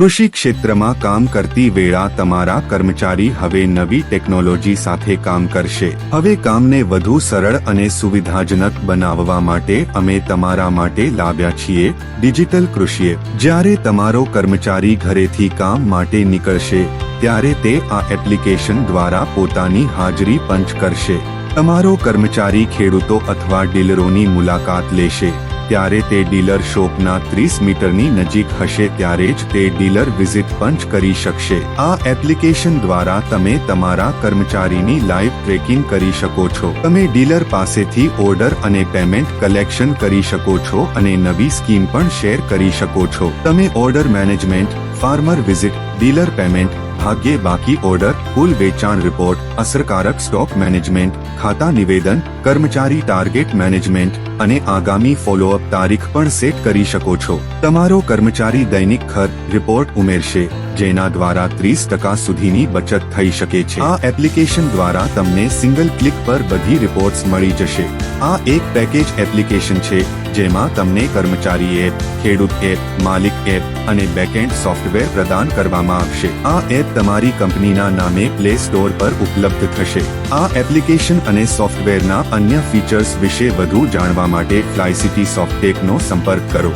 કૃષિ ક્ષેત્રમાં કામ કરતી વેળા તમારા કર્મચારી હવે નવી ટેકનોલોજી સાથે કામ કરશે. હવે કામને વધુ સરળ અને સુવિધાજનક બનાવવા માટે અમે તમારા માટે લાવ્યા છીએ ડિજિટલ કૃષિએ. જ્યારે તમારો કર્મચારી ઘરેથી કામ માટે નીકળશે, ત્યારે તે આ એપ્લિકેશન દ્વારા પોતાની હાજરી પંચ કરશે. તમારો કર્મચારી ખેડૂતો અથવા ડીલરોની મુલાકાત લેશે. ત્યારે તે ડીલર શોપના ત્રીસ મીટરની નજીક હશે ત્યારે જ તે ડીલર વિઝિટ પંચ કરી શકશે. આ એપ્લિકેશન દ્વારા તમે તમારા કર્મચારીની લાઈવ ટ્રેકિંગ કરી શકો છો. તમે ડીલર પાસેથી ઓર્ડર અને પેમેન્ટ કલેક્શન કરી શકો છો અને નવી સ્કીમ પણ શેર કરી શકો છો. તમે order management, farmer visit, dealer payment ભાગ્યે બાકી ઓર્ડર, કુલ વેચાણ રિપોર્ટ અસરકારક સ્ટોક મેનેજમેન્ટ ખાતા નિવેદન, કર્મચારી ટાર્ગેટ મેનેજમેન્ટ અને આગામી ફોલોઅપ તારીખ પણ સેટ કરી શકો છો. તમારો કર્મચારી દૈનિક ખર્ચ રિપોર્ટ ઉમેરશે. જેના દ્વારા ત્રીસ ટકા સુધીની બચત થઈ શકે છે. આ એપ્લિકેશન દ્વારા તમને સિંગલ ક્લિક પર બધી રિપોર્ટ્સ મળી જશે. આ એક પેકેજ એપ્લિકેશન છે, જેમાં તમને કર્મચારી એપ, ખેડૂત એપ, માલિક એપ અને બેકએન્ડ સોફ્ટવેર પ્રદાન કરવામાં આવશે. આ એપ તમારી કંપનીના નામે પ્લે સ્ટોર પર ઉપલબ્ધ થશે. આ એપ્લિકેશન અને સોફ્ટવેરના અન્ય ફીચર્સ વિશે વધુ જાણવા માટે ફ્લાયસિટી સોફ્ટેકનો સંપર્ક કરો.